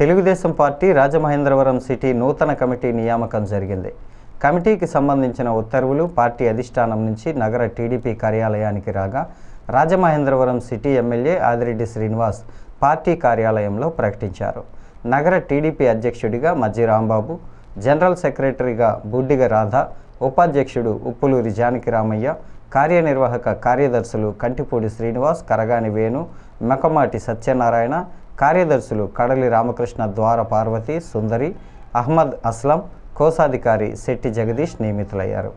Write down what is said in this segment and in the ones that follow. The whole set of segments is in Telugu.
తెలుగుదేశం పార్టీ రాజమహేంద్రవరం సిటీ నూతన కమిటీ నియామకం జరిగింది. కమిటీకి సంబంధించిన ఉత్తర్వులు పార్టీ అధిష్టానం నుంచి నగర టీడీపీ కార్యాలయానికి రాగా Rajamahendravaram city MLA Adireddy Srinivas party కార్యాలయంలో ప్రకటించారు. నగర టీడీపీ అధ్యక్షుడిగా మజ్జి రాంబాబు జనరల్ సెక్రటరీగా బుడ్డిగ రాధ ఉపాధ్యక్షుడు ఉప్పులూరి జానకి రామయ్య కార్యనిర్వాహక కార్యదర్శులు కంటిపూడి శ్రీనివాస్ కరగాని వేణు మెకమాటి సత్యనారాయణ కార్యదర్శులు కడలి రామకృష్ణ ద్వార పార్వతి సుందరి అహ్మద్ అస్లం కోశాధికారి శెట్టి జగదీష్ నియమితులయ్యారు.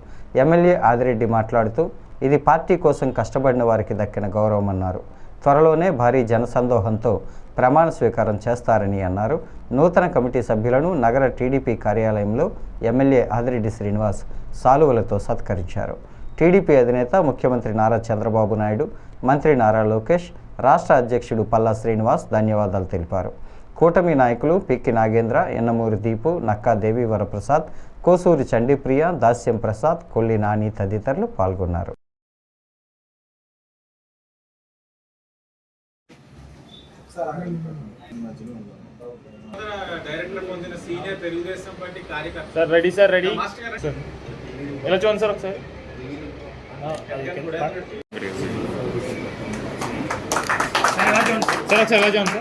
ఎమ్మెల్యే ఆదిరెడ్డి మాట్లాడుతూ ఇది పార్టీ కోసం కష్టపడిన వారికి దక్కిన గౌరవమన్నారు త్వరలోనే భారీ జనసందోహంతో ప్రమాణ స్వీకారం చేస్తారని అన్నారు. నూతన కమిటీ సభ్యులను నగర టీడీపీ కార్యాలయంలో ఎమ్మెల్యే ఆదిరెడ్డి శ్రీనివాస్ సాలువలతో సత్కరించారు. టీడీపీ అధినేత ముఖ్యమంత్రి నారా చంద్రబాబు నాయుడు మంత్రి నారా లోకేష్ రాష్ట్ర అధ్యక్షుడు పల్లా శ్రీనివాస్ ధన్యవాదాలు తెలిపారు. కూటమి నాయకులు పిక్కి నాగేంద్ర ఎన్నమూరి దీపు నక్కా దేవి వరప్రసాద్ కోసూరి చండీప్రియ దాస్యం ప్రసాద్ కొల్లి నాని తదితరులు పాల్గొన్నారు. డైరెక్టర్ పొందిన సీనియర్ తెలుగుదేశం పార్టీ కార్యకర్త sir ready sir ready. Master గారు సార్. ఇలా చూడండి సార్ ఒకసారి సార్ ఒకసారి ఎలా చూడండి సార్ మంచి పేరు ఇవ్వమ్మా. డాడీ కాంబినేషన్ వేసినట్టు.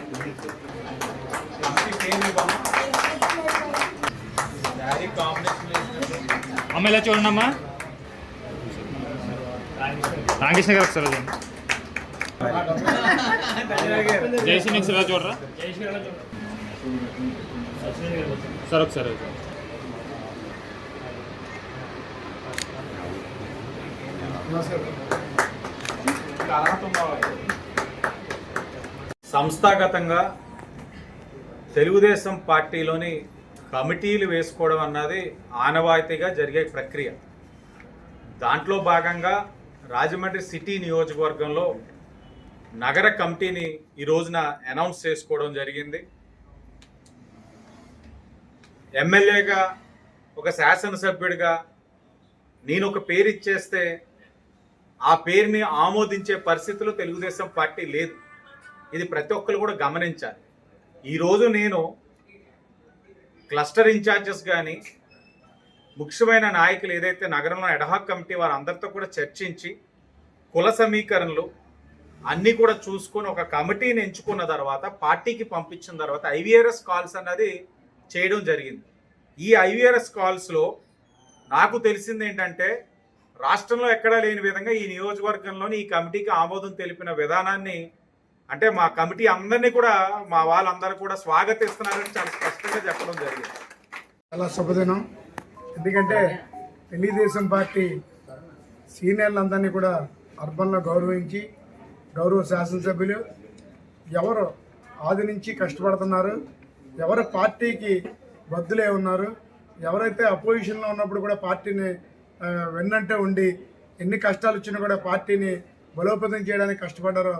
అమ్మ ఇలా చూడండి అమ్మా రామకృష్ణ గారు ఒకసారి చూడండి జయశ్రీ నెక్స్ట్ ఇలా చూడరా సార్ ఒకసారి సంస్థాగతంగా తెలుగుదేశం పార్టీలోని కమిటీలు వేసుకోవడం అన్నది ఆనవాయితీగా జరిగే ప్రక్రియ. దాంట్లో భాగంగా రాజమండ్రి సిటీ నియోజకవర్గంలో నగర కమిటీని ఈ రోజున అనౌన్స్ చేసుకోవడం జరిగింది. ఎమ్మెల్యేగా ఒక శాసనసభ్యుడిగా నేను ఒక పేరు ఇచ్చేస్తే ఆ పేరుని ఆమోదించే పరిస్థితిలో తెలుగుదేశం పార్టీ లేదు. ఇది ప్రతి ఒక్కరు కూడా గమనించాలి. ఈరోజు నేను క్లస్టర్ ఇన్ఛార్జెస్ కానీ ముఖ్యమైన నాయకులు ఏదైతే నగరంలో ఎడహాక్ కమిటీ వారందరితో కూడా చర్చించి కుల సమీకరణలు అన్నీ కూడా చూసుకొని ఒక కమిటీని ఎంచుకున్న తర్వాత పార్టీకి పంపించిన తర్వాత ఐవీఆర్ఎస్ కాల్స్ అన్నది చేయడం జరిగింది. ఈ ఐవీఆర్ఎస్ కాల్స్లో నాకు తెలిసింది ఏంటంటే రాష్ట్రంలో ఎక్కడా లేని విధంగా ఈ నియోజకవర్గంలోని ఈ కమిటీకి ఆమోదం తెలిపిన విధానాన్ని అంటే మా కమిటీ అందరినీ కూడా మా వాళ్ళందరూ కూడా స్వాగతిస్తున్నారని చాలా స్పష్టంగా చెప్పడం జరిగింది. చాలా శుభదినం. ఎందుకంటే తెలుగుదేశం పార్టీ సీనియర్లందరినీ కూడా అర్బన్లో గౌరవించి గౌరవ శాసనసభ్యులు ఎవరు ఆది నుంచి కష్టపడుతున్నారు ఎవరు పార్టీకి బద్దులే ఉన్నారు ఎవరైతే అపోజిషన్లో ఉన్నప్పుడు కూడా పార్టీని వెన్నంటే ఉండి ఎన్ని కష్టాలు వచ్చినా కూడా పార్టీని బలోపేతం చేయడానికి కష్టపడ్డారో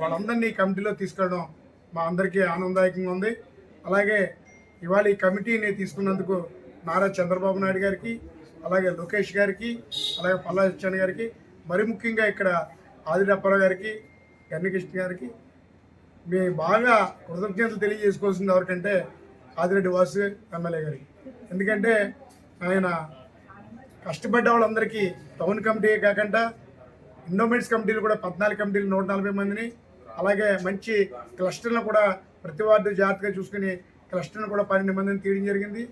వాళ్ళందరినీ కమిటీలో తీసుకెళ్ళడం మా అందరికీ ఆనందదాయకంగా ఉంది. అలాగే ఇవాళ ఈ కమిటీని తీసుకున్నందుకు నారా చంద్రబాబు నాయుడు గారికి అలాగే లోకేష్ గారికి అలాగే పల్లా సత్యాన్ గారికి మరి ముఖ్యంగా ఇక్కడ ఆదిరప్పారావు గారికి గన్నికృష్ణ గారికి మేము బాగా కృతజ్ఞతలు తెలియజేసుకోవాల్సింది ఎవరికంటే ఆదిరెడ్డి వాసు ఎమ్మెల్యే గారికి. ఎందుకంటే ఆయన కష్టపడ్డ వాళ్ళందరికీ టౌన్ కమిటీ కాకుండా ఇండోమెంట్స్ కమిటీలు కూడా పద్నాలుగు కమిటీలు నూట నలభై మందిని అలాగే మంచి క్లస్టర్లను కూడా ప్రతి వార్డు జాగ్రత్తగా చూసుకుని క్లస్టర్ను కూడా పన్నెండు మందిని తీయడం జరిగింది.